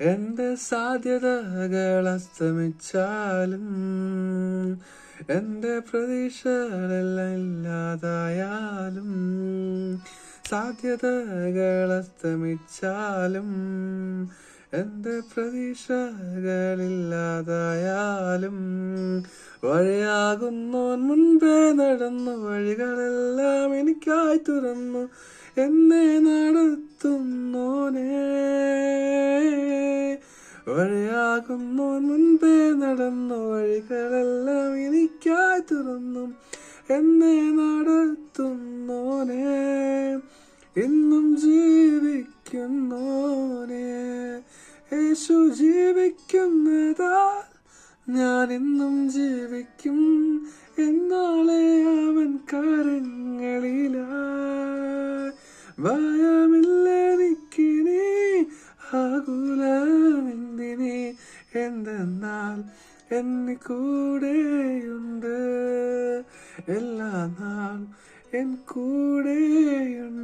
എന്റെ സാധ്യതകൾ അസ്തമിച്ചാലും എന്റെ പ്രതീക്ഷകളെല്ലാം ഇല്ലാതായാലും സാധ്യതകൾ അസ്തമിച്ചാലും എന്റെ പ്രതീക്ഷകളില്ലാതായാലും വഴിയാകുന്നോൻ മുൻപേ നടന്നു വഴികളെല്ലാം എനിക്കായി തുറന്നു എന്നെ നടത്തുന്നോനേ വഴിയാകുന്നോൻ മുൻപേ നടന്നു വഴികളെല്ലാം എനിക്കായി തുറന്നും. എന്നെ നടത്തുന്നോനെ ഇന്നും ജീവിക്കുന്നോനെ. യേശു ജീവിക്കുന്നതാ ഞാൻ ഇന്നും ജീവിക്കും. എന്നാളെ അവൻ കരങ്ങളില. ഭയമില്ലെനിക്കിനി ആകുലമെന്തിനി എന്തെന്നാൽ എന്നെ കൂടെയുണ്ട് എല്ലാ നാൾ എൻ കൂടെയുണ്ട്